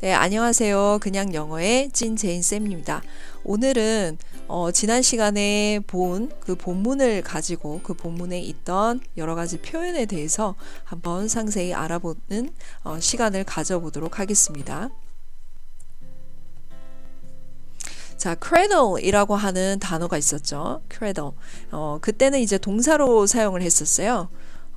네, 안녕하세요. 그냥 영어의 찐 제인 쌤입니다. 오늘은 어, 지난 시간에 본 그 본문을 가지고 그 본문에 있던 여러 가지 표현에 대해서 한번 상세히 알아보는 어, 시간을 가져보도록 하겠습니다. 자, cradle이라고 하는 단어가 있었죠. cradle. 어, 그때는 이제 동사로 사용을 했었어요.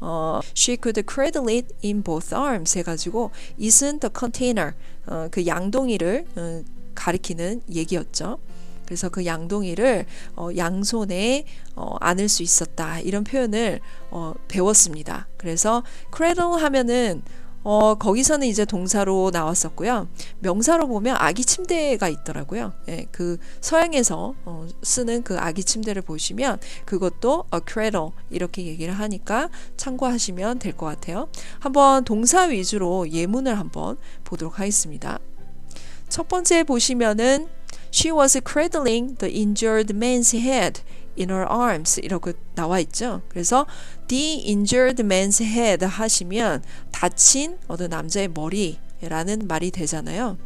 어, she could cradle it in both arms 해가지고 isn't the container 어, 그 양동이를 어, 가리키는 얘기였죠. 그래서 그 양동이를 어, 양손에 어, 안을 수 있었다 이런 표현을 어, 배웠습니다. 그래서 cradle 하면은 어, 거기서는 이제 동사로 나왔었고요. 명사로 보면 아기 침대가 있더라고요. 예, 그 서양에서 어, 쓰는 그 아기 침대를 보시면 그것도 a cradle 이렇게 얘기를 하니까 참고하시면 될 것 같아요. 한번 동사 위주로 예문을 한번 보도록 하겠습니다. 첫 번째 보시면은 She was cradling the injured man's head in her arms 이렇게 나와 있죠. 그래서 the injured man's head 하시면 다친 어떤 남자의 머리라는 말이 되잖아요.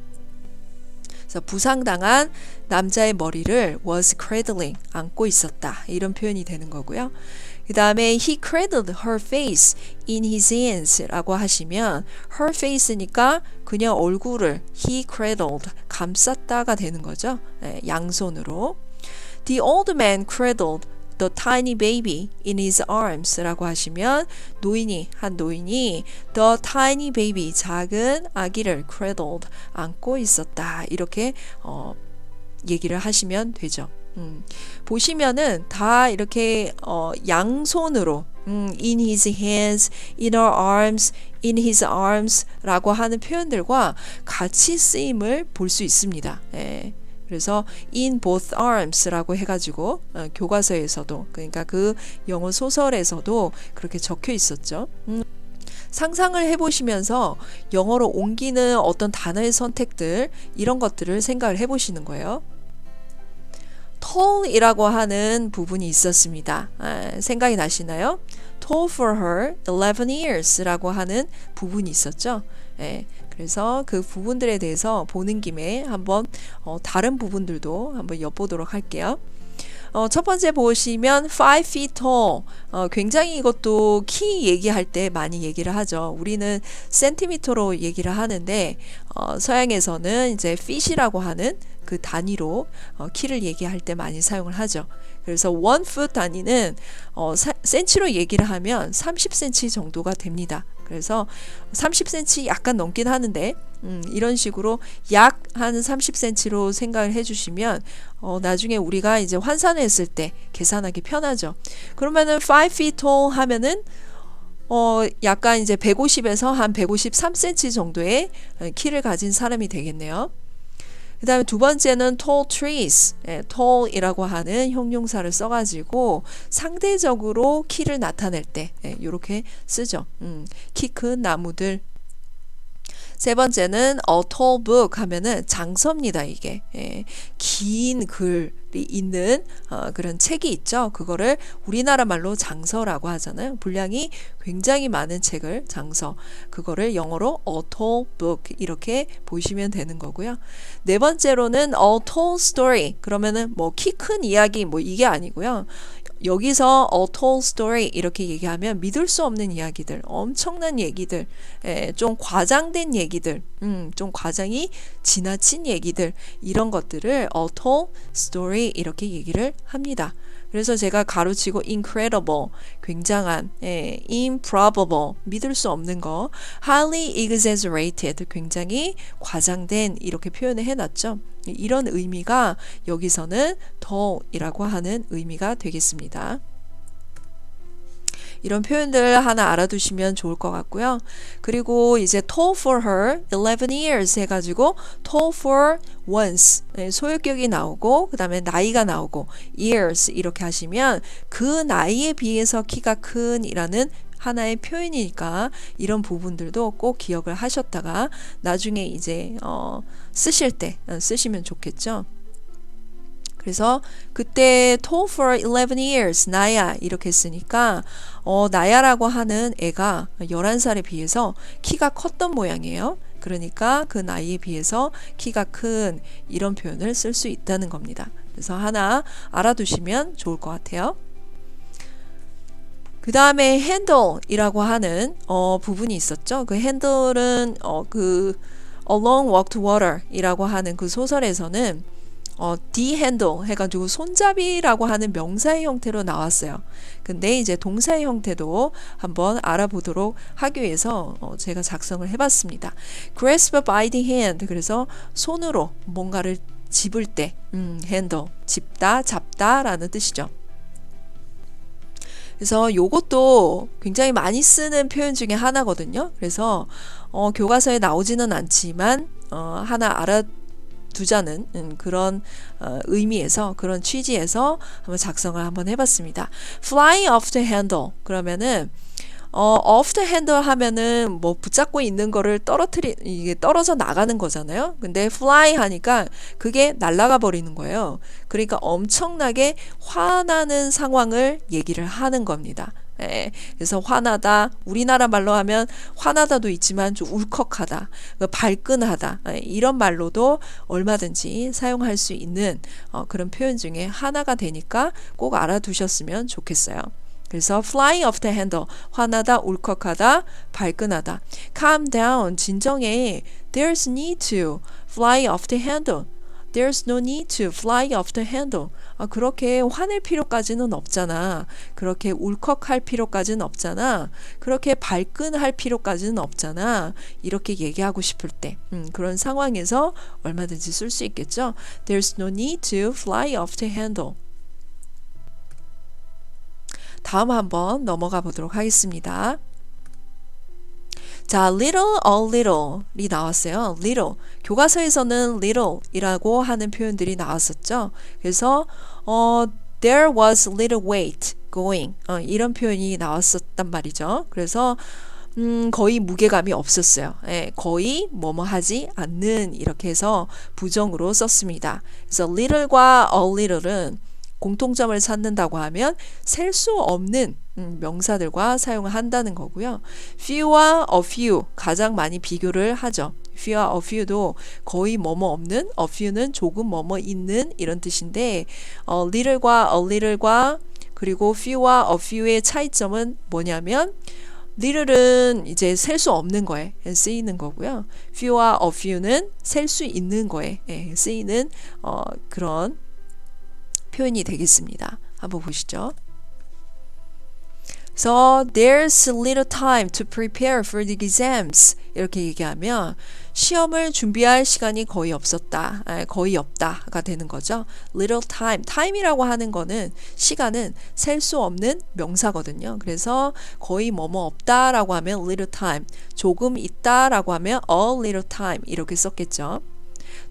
그래서 부상당한 남자의 머리를 was cradling 안고 있었다 이런 표현이 되는 거고요. 그 다음에 he cradled her face in his hands라고 하시면 her face니까 그냥 얼굴을 he cradled 감쌌다가 되는 거죠. 네, 양손으로. The old man cradled the tiny baby in his arms 라고 하시면 노인이 한 노인이 the tiny baby 작은 아기를 cradled 안고 있었다 이렇게 어, 얘기를 하시면 되죠. 음, 보시면은 다 이렇게 어, 양손으로 음, in his hands, in her arms, in his arms 라고 하는 표현들과 같이 쓰임을 볼 수 있습니다. 예. 그래서 in both arms라고 해가지고 어, 교과서에서도 그러니까 그 영어 소설에서도 그렇게 적혀 있었죠. 음, 상상을 해보시면서 영어로 옮기는 어떤 단어의 선택들 이런 것들을 생각을 해보시는 거예요. tall이라고 하는 부분이 있었습니다. 아, 생각이 나시나요? tall for her 11 years라고 하는 부분이 있었죠. 예, 그래서 그 부분들에 대해서 보는 김에 한번 어, 다른 부분들도 한번 엿보도록 할게요. 어, 첫 번째 보시면 5 feet tall. 어, 굉장히 이것도 키 얘기할 때 많이 얘기를 하죠. 우리는 센티미터로 얘기를 하는데 어, 서양에서는 이제 feet이라고 하는 그 단위로 어, 키를 얘기할 때 많이 사용을 하죠. 그래서 원 foot 단위는 어, 사, 센치로 얘기를 하면 30cm 정도가 됩니다. 그래서 30cm 약간 넘긴 하는데 음, 이런 식으로 약 한 30cm로 생각을 해주시면 어, 나중에 우리가 이제 환산했을 때 계산하기 편하죠. 그러면은 5 feet tall 하면은 어, 약간 이제 150에서 한 153cm 정도의 키를 가진 사람이 되겠네요. 그 다음에 두 번째는 tall trees, 예, tall이라고 하는 형용사를 써가지고 상대적으로 키를 나타낼 때 이렇게 예, 쓰죠. 음, 키큰 나무들. 세 번째는 a tall book 하면은 장서입니다. 이게 예, 긴 글이 있는 어, 그런 책이 있죠. 그거를 우리나라 말로 장서라고 하잖아요. 분량이 굉장히 많은 책을 장서 그거를 영어로 a tall book 이렇게 보시면 되는 거고요. 네 번째로는 a tall story 그러면은 뭐 키 큰 이야기 뭐 이게 아니고요. 여기서 a tall story 이렇게 얘기하면 믿을 수 없는 이야기들, 엄청난 얘기들, 에, 좀 과장된 얘기들, 음, 좀 과장이 지나친 얘기들 이런 것들을 a tall story 이렇게 얘기를 합니다. 그래서 제가 가로치고 incredible 굉장한, 예, improbable 믿을 수 없는 거, highly exaggerated 굉장히 과장된 이렇게 표현을 해놨죠. 이런 의미가 여기서는 더이라고 하는 의미가 되겠습니다. 이런 표현들 하나 알아두시면 좋을 것 같고요. 그리고 이제 tall for her 11 years 해가지고 tall for once 소유격이 나오고 그 다음에 나이가 나오고 years 이렇게 하시면 그 나이에 비해서 키가 큰이라는 하나의 표현이니까 이런 부분들도 꼭 기억을 하셨다가 나중에 이제 어, 쓰실 때 쓰시면 좋겠죠. 그래서 그때 tall for 11 years 나야 이렇게 했으니까 어, 나야라고 하는 애가 11살에 비해서 키가 컸던 모양이에요. 그러니까 그 나이에 비해서 키가 큰 이런 표현을 쓸 수 있다는 겁니다. 그래서 하나 알아두시면 좋을 것 같아요. 그 다음에 handle이라고 하는 어, 부분이 있었죠. 그 handle은 어, 그 Along Walk to Water이라고 하는 그 소설에서는 어, D-handle 해가지고 손잡이라고 하는 명사의 형태로 나왔어요. 근데 이제 동사의 형태도 한번 알아보도록 하기 위해서 어, 제가 작성을 해봤습니다. grasp by the hand 그래서 손으로 뭔가를 집을 때 음, handle 집다 잡다라는 뜻이죠. 그래서 요것도 굉장히 많이 쓰는 표현 중에 하나거든요. 그래서 어, 교과서에 나오지는 않지만 어, 하나 알아 두자는 음, 그런 어, 의미에서 그런 취지에서 한번 작성을 한번 해봤습니다. Fly off the handle 그러면은 어, off the handle 하면은 뭐 붙잡고 있는 거를 떨어뜨리 이게 떨어져 나가는 거잖아요. 근데 fly 하니까 그게 날아가 버리는 거예요. 그러니까 엄청나게 화나는 상황을 얘기를 하는 겁니다. 예, 그래서 화나다. 우리나라 말로 하면 화나다도 있지만 좀 울컥하다 그 발끈하다 예, 이런 말로도 얼마든지 사용할 수 있는 어, 그런 표현 중에 하나가 되니까 꼭 알아두셨으면 좋겠어요. 그래서 fly off the handle 화나다 울컥하다 발끈하다. calm down 진정해. there's need to fly off the handle There's no need to fly off the handle. 아, 그렇게 화낼 필요까지는 없잖아. 그렇게 울컥할 필요까지는 없잖아. 그렇게 발끈할 필요까지는 없잖아. 이렇게 얘기하고 싶을 때, 음, 그런 상황에서 얼마든지 쓸 수 있겠죠. There's no need to fly off the handle. 다음 한번 넘어가 보도록 하겠습니다. 자, little, a little이 나왔어요. little. 교과서에서는 little이라고 하는 표현들이 나왔었죠. 그래서 어, there was little weight going 어, 이런 표현이 나왔었단 말이죠. 그래서 음, 거의 무게감이 없었어요. 예, 거의 뭐뭐 하지 않는 이렇게 해서 부정으로 썼습니다. 그래서 little과 a little은 공통점을 찾는다고 하면 셀 수 없는 음, 명사들과 사용을 한다는 거고요. few와 a few 가장 많이 비교를 하죠. few와 a few도 거의 뭐뭐 없는, a few는 조금 뭐뭐 있는 이런 뜻인데 어, little과 a little과 그리고 few와 a few의 차이점은 뭐냐면 little은 이제 셀 수 없는 거에 쓰이는 거고요. few와 a few는 셀 수 있는 거에 예, 쓰이는 어, 그런 표현이 되겠습니다. 한번 보시죠. So there's little time to prepare for the exams. 이렇게 얘기하면 시험을 준비할 시간이 거의 없었다. 거의 없다가 되는 거죠. little time. time이라고 하는 거는 시간은 셀 수 없는 명사거든요. 그래서 거의 뭐뭐 없다라고 하면 little time. 조금 있다라고 하면 a little time 이렇게 썼겠죠.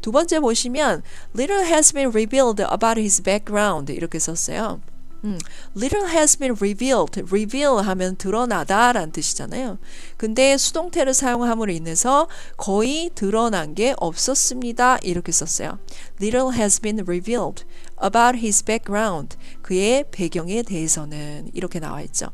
두 번째 보시면 little has been revealed about his background 이렇게 썼어요. 음, little has been revealed. reveal 하면 드러나다 라는 뜻이잖아요. 근데 수동태를 사용함으로 인해서 거의 드러난 게 없었습니다. 이렇게 썼어요. little has been revealed about his background. 그의 배경에 대해서는 이렇게 나와 있죠.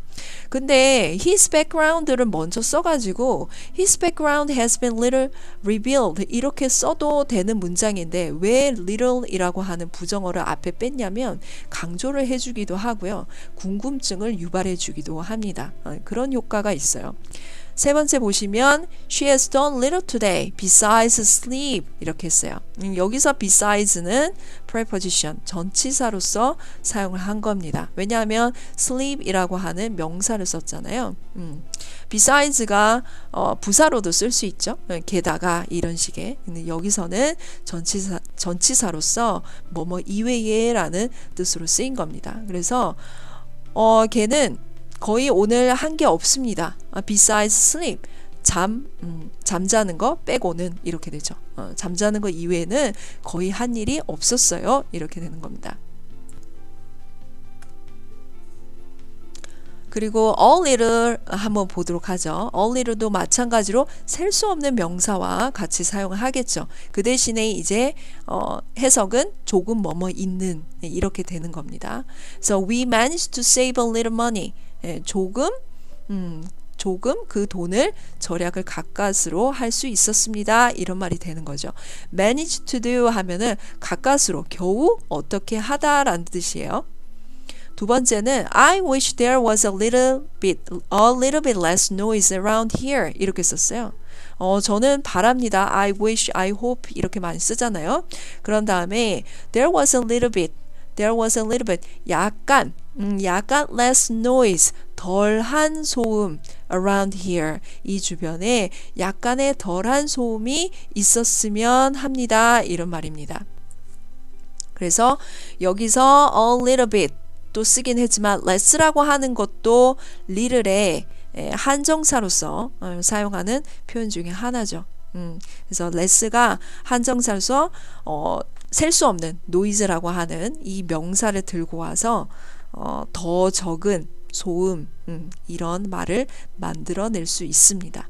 근데 his background를 먼저 써가지고 his background has been little revealed 이렇게 써도 되는 문장인데 왜 little이라고 하는 부정어를 앞에 뺐냐면 강조를 해주기도 하고요. 궁금증을 유발해주기도 합니다. 어, 그런 효과가 있어요. 세 번째 보시면 she has done little today besides sleep 이렇게 했어요. 음, 여기서 besides는 preposition 전치사로서 사용을 한 겁니다. 왜냐하면 sleep이라고 하는 명사를 썼잖아요. 음, besides가 어, 부사로도 쓸 수 있죠. 어, 게다가 이런 식의 근데 여기서는 전치사 전치사로서 뭐뭐 이외에라는 뜻으로 쓰인 겁니다. 그래서 어, 걔는 거의 오늘 한 게 없습니다. besides sleep. 잠, 음, 잠자는 거 빼고는 이렇게 되죠. 어, 잠자는 거 이외에는 거의 한 일이 없었어요. 이렇게 되는 겁니다. 그리고 all little 한번 보도록 하죠. all little도 마찬가지로 셀 수 없는 명사와 같이 사용을 하겠죠. 그 대신에 이제 어, 해석은 조금 뭐뭐 있는 이렇게 되는 겁니다. So we managed to save a little money. 예, 조금 음, 조금 그 돈을 절약을 가까스로 할 수 있었습니다. 이런 말이 되는 거죠. manage to do 하면은 가까스로 겨우 어떻게 하다라는 뜻이에요. 두 번째는 I wish there was a little bit a little bit less noise around here 이렇게 썼어요. 어, 저는 바랍니다. I wish, I hope 이렇게 많이 쓰잖아요. 그런 다음에 there was a little bit, there was a little bit 약간, 음, 약간 less noise 덜한 소음 around here 이 주변에 약간의 덜한 소음이 있었으면 합니다. 이런 말입니다. 그래서 여기서 a little bit 또 쓰긴 했지만 less라고 하는 것도 little의 한정사로서 어, 사용하는 표현 중에 하나죠. 음, 그래서 less가 한정사로서 어, 셀 수 없는 noise라고 하는 이 명사를 들고 와서 어, 더 적은 소음 음, 이런 말을 만들어낼 수 있습니다.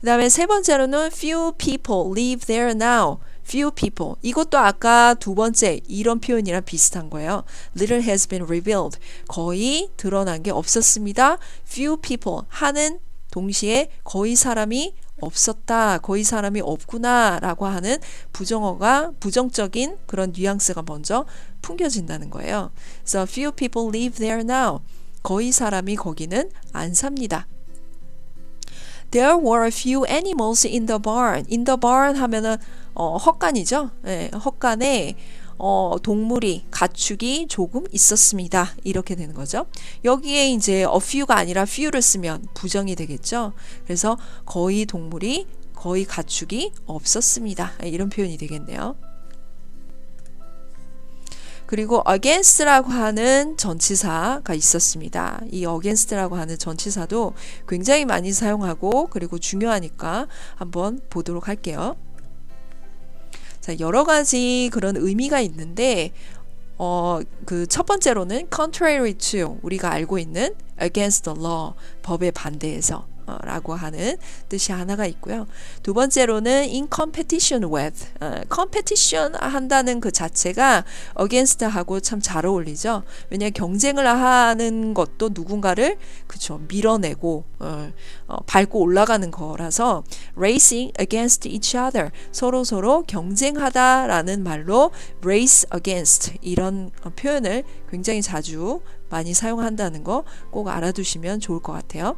그 다음에 세 번째로는 few people live there now. few people. 이것도 아까 두 번째 이런 표현이랑 비슷한 거예요. little has been revealed. 거의 드러난 게 없었습니다. few people 하는 동시에 거의 사람이 없었다. 거의 사람이 없구나. 라고 하는 부정어가 부정적인 그런 뉘앙스가 먼저 풍겨진다는 거예요. So few people live there now. 거의 사람이 거기는 안 삽니다. There were a few animals in the barn. In the barn 하면은 어, 헛간이죠. 예, 헛간에 어, 동물이 가축이 조금 있었습니다. 이렇게 되는 거죠. 여기에 이제 a few가 아니라 few를 쓰면 부정이 되겠죠. 그래서 거의 동물이 거의 가축이 없었습니다. 이런 표현이 되겠네요. 그리고 against라고 하는 전치사가 있었습니다. 이 against라고 하는 전치사도 굉장히 많이 사용하고 그리고 중요하니까 한번 보도록 할게요. 자, 여러 가지 그런 의미가 있는데 어, 그 첫 번째로는 contrary to 우리가 알고 있는 against the law 법에 반대해서 라고 하는 뜻이 하나가 있고요. 두 번째로는 in competition with 어, competition 한다는 그 자체가 against 하고 참 잘 어울리죠. 왜냐 경쟁을 하는 것도 누군가를 그쵸 밀어내고 어, 어, 밟고 올라가는 거라서 racing against each other 서로 서로 경쟁하다라는 말로 race against 이런 표현을 굉장히 자주 많이 사용한다는 거 꼭 알아두시면 좋을 것 같아요.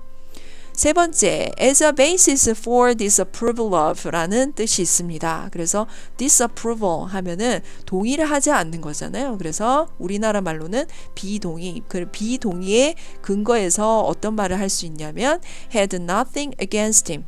세 번째, as a basis for disapproval of 라는 뜻이 있습니다. 그래서 disapproval 하면은 동의를 하지 않는 거잖아요. 그래서 우리나라 말로는 비동의, 그 비동의의 근거에서 어떤 말을 할 수 있냐면 had nothing against him.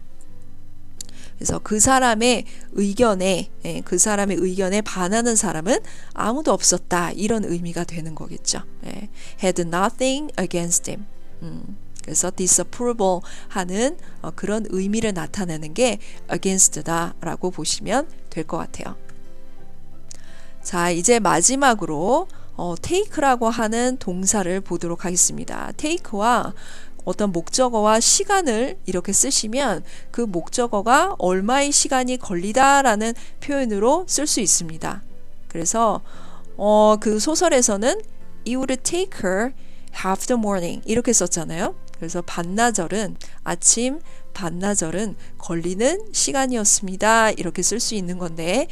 그래서 그 사람의 의견에 예, 그 사람의 의견에 반하는 사람은 아무도 없었다 이런 의미가 되는 거겠죠. 예, had nothing against him. 음. 그래서 disapproval 하는 어, 그런 의미를 나타내는 게 against다라고 보시면 될 것 같아요. 자, 이제 마지막으로 어, take라고 하는 동사를 보도록 하겠습니다. take와 어떤 목적어와 시간을 이렇게 쓰시면 그 목적어가 얼마의 시간이 걸리다라는 표현으로 쓸 수 있습니다. 그래서 어, 그 소설에서는 it would take her half the morning 이렇게 썼잖아요. 그래서 반나절은 아침 반나절은 걸리는 시간이었습니다. 이렇게 쓸 수 있는 건데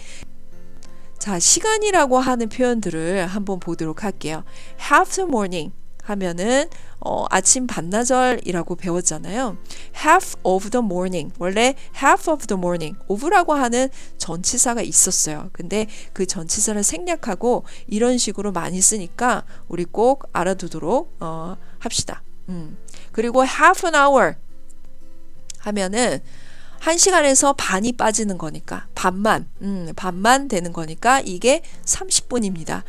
자, 시간이라고 하는 표현들을 한번 보도록 할게요. half the morning 하면은 어, 아침 반나절이라고 배웠잖아요. half of the morning. 원래 half of the morning. of라고 하는 전치사가 있었어요. 근데 그 전치사를 생략하고 이런 식으로 많이 쓰니까 우리 꼭 알아두도록 어, 합시다. 음. 그리고 half an hour 하면은 한 시간에서 반이 빠지는 거니까 반만 음, 반만 되는 거니까 이게 30분입니다.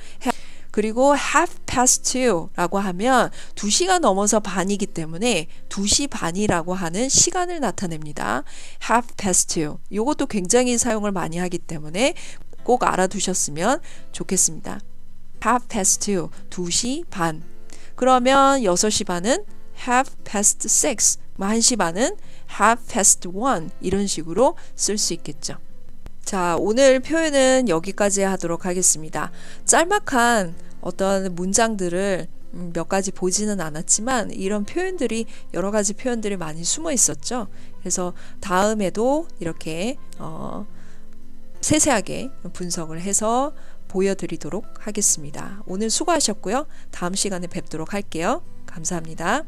그리고 half past two라고 하면 2시가 넘어서 반이기 때문에 2시 반이라고 하는 시간을 나타냅니다. half past two. 이것도 굉장히 사용을 많이 하기 때문에 꼭 알아두셨으면 좋겠습니다. half past two. 2시 반. 그러면 6시 반은 half past six, 1시 반은 half past one 이런 식으로 쓸 수 있겠죠. 자, 오늘 표현은 여기까지 하도록 하겠습니다. 짤막한 어떤 문장들을 음, 몇 가지 보지는 않았지만 이런 표현들이 여러 가지 표현들이 많이 숨어 있었죠. 그래서 다음에도 이렇게 어, 세세하게 분석을 해서 보여드리도록 하겠습니다. 오늘 수고하셨고요. 다음 시간에 뵙도록 할게요. 감사합니다.